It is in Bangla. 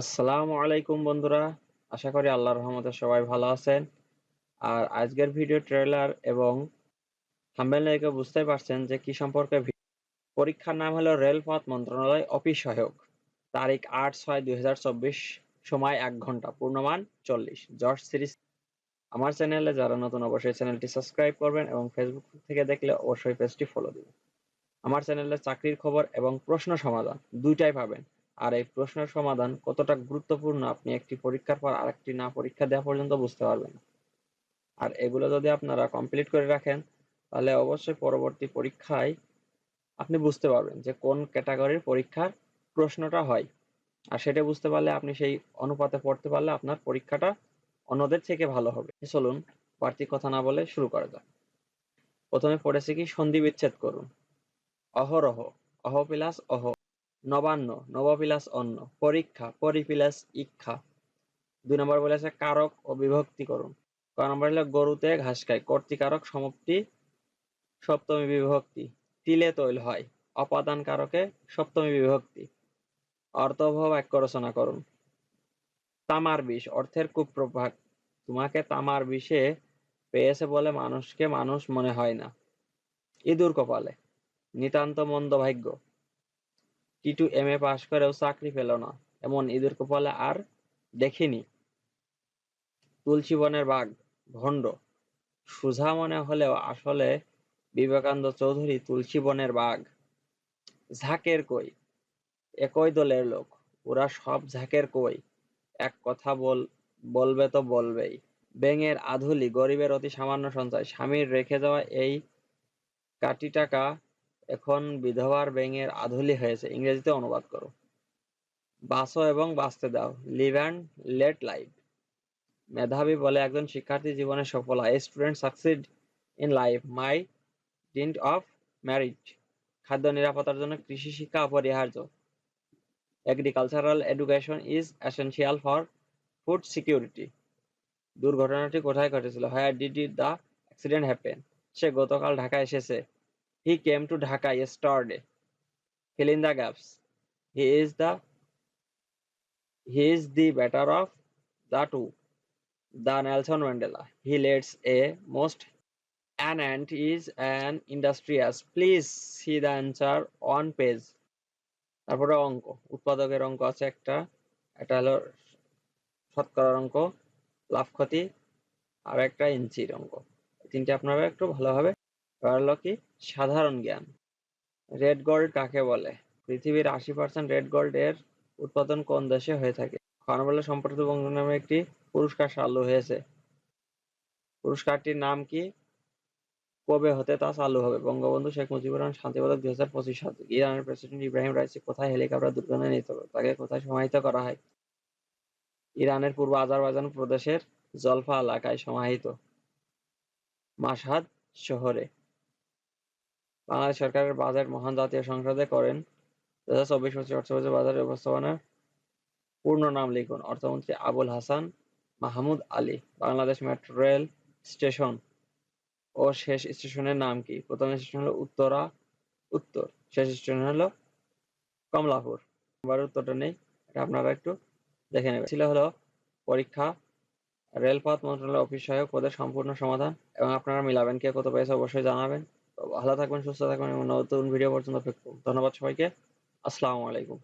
আসসালামু আলাইকুম বন্ধুরা। আশা করি আল্লাহর রহমতে সবাই ভালো আছেন। আর আজকের ভিডিও ট্রেলার এবং থাম্বনেল দেখে বুঝতেই পারছেন যে কি সম্পর্কে পরীক্ষার নাম হলো রেলপথ মন্ত্রণালয় অফিস সহায়ক। তারিখ আট ছয় দুই সময় এক ঘণ্টা, পূর্ণমান চল্লিশ। জর্জ সিরিজ আমার চ্যানেলে যারা নতুন অবশ্যই চ্যানেলটি সাবস্ক্রাইব করবেন এবং ফেসবুক থেকে দেখলে অবশ্যই পেজটি ফলো দিবেন। আমার চ্যানেলে চাকরির খবর এবং প্রশ্ন সমাধান দুইটাই পাবেন। আর এই প্রশ্নের সমাধান কতটা গুরুত্বপূর্ণ আপনি একটি পরীক্ষার পর আরেকটি না পরীক্ষা দেওয়া পর্যন্ত বুঝতে পারবেন। আর এগুলো যদি আপনারা কমপ্লিট করে রাখেন, তাহলে অবশ্যই পরবর্তী পরীক্ষায় আপনি বুঝতে পারবেন যে কোন ক্যাটাগরির পরীক্ষার প্রশ্নটা হয়। আর সেটা বুঝতে পারলে আপনি সেই অনুপাতে পড়তে পারলে আপনার পরীক্ষাটা অন্যদের থেকে ভালো হবে। চলুন, বাড়তি কথা না বলে শুরু করা যাক। প্রথমে পড়েছে কি সন্ধি বিচ্ছেদ করুন। অহরহ, অহ প্লাস অহ। নবান্ন নব প্লাস অন্য পরীক্ষা পরি প্লাস ইক্ষা। দুই নম্বর বলেছে কারক ও বিভক্তি করুন ক নম্বর হলো গরুতে ঘাস খায়, কর্তিকারক সমাপ্তি সপ্তমী বিভক্তি। তিলে তৈল হয়, অপাদান কারকে সপ্তমী বিভক্তি। অর্থবহ বাক্য রচনা করুন। তামার বিষ, অর্থের কুপ্রভাগ। তোমাকে তামার বিষে পেয়েছে বলে মানুষকে মানুষ মনে হয় না। ইঁদুর কপালে, নিতান্ত মন্দ ভাগ্য। টিটু এম এ পাশ করেও চাকরি পেল না। এমন ইঁদুর কপালে আর দেখিনি। তুলসী বনের বাঘ, ভণ্ড। সুজা মনে হলেও আসলে বিবেকানন্দ চৌধুরী তুলসী বনের বাঘ। ঝাঁকের কই? একই দলের লোক। ওরা সব ঝাঁকের কই? এক কথা বল, বলবে তো বলবেই। ব্যাঙের আধুলি গরিবের অতি সামান্য সঞ্চয়। স্বামীর রেখে যাওয়া এই কাটি টাকা এখন বিধবার ব্যাঙের আধুলি হয়েছে। ইংরেজিতে অনুবাদ করো। বাঁচো এবং বাঁচতে দাও। লিভ অ্যান্ড লেট লাইফ মেধাবী বলে একজন শিক্ষার্থী জীবনে সফল হয়। Student succeed in life my dint of marriage খাদ্য নিরাপত্তার জন্য কৃষি শিক্ষা অপরিহার্য। Agricultural education is essential for food security দুর্ঘটনাটি কোথায় ঘটেছিল? Where did the accident happen সে গতকাল ঢাকা এসেছে। He came to Dhaka yesterday fill in the gaps he is the he is the better of the two the Nelson Mandela he leads a most an ant is an industrious please see the answer on page তারপরে অঙ্ক উৎপাদকের অঙ্ক আছে একটা এটা হলো শতকরার অঙ্ক লাভ ক্ষতি আর একটা ইঞ্চির অঙ্ক তিনটে আপনারা একটু ভালোভাবে হলো কি সাধারণ জ্ঞান। রেড গোল্ড কাকে বলে? পৃথিবীর আশি পার্সেন্ট রেড গোল্ড এর উৎপাদন কোন দেশে হয়ে থাকে? খনবলে সম্প্রতি বঙ্গ নামে একটি পুরস্কার চালু হয়েছে। পুরস্কারটির নাম কি? কবে হতে তা চালু হবে? বঙ্গবন্ধু শেখ মুজিবুর রহমান শান্তি পদক দুই হাজার পঁচিশ সাল। ইরানের প্রেসিডেন্ট ইব্রাহিম রাইসি কোথায় হেলিকপ্টার দুর্ঘটনায় নিহত? তাকে কোথায় সমাহিত করা হয়? ইরানের পূর্ব আজারবাইজান প্রদেশের জলফা এলাকায় সমাহিত। মাশহাদ শহরে। বাংলাদেশ সরকারের বাজেট মহান জাতীয় সংসদে করেন। দু হাজার চব্বিশ পঁচিশ অর্থবছর বাজার ব্যবস্থাপনার পূর্ণ নাম লিখুন। অর্থমন্ত্রী Abul Hasan, Mahmud Ali, Bangladesh metro rail station ও শেষ স্টেশনের নাম কি? প্রথম স্টেশন হলো উত্তরা, উত্তর, শেষ স্টেশন হলো কমলাপুর। এবার উত্তরটা নেই, এটা আপনারা একটু দেখে নেবেন। ছিল হলো পরীক্ষা, রেলপথ মন্ত্রণালয় অফিস সহায়ক পদের সম্পূর্ণ সমাধান এবং আপনারা মিলাবেন কে কত পেয়েছে অবশ্যই জানাবেন। ভালো থাকবেন সুস্থ থাকবেন এবং নতুন ভিডিও পর্যন্ত অপেক্ষা। ধন্যবাদ সবাইকে আসসালামু আলাইকুম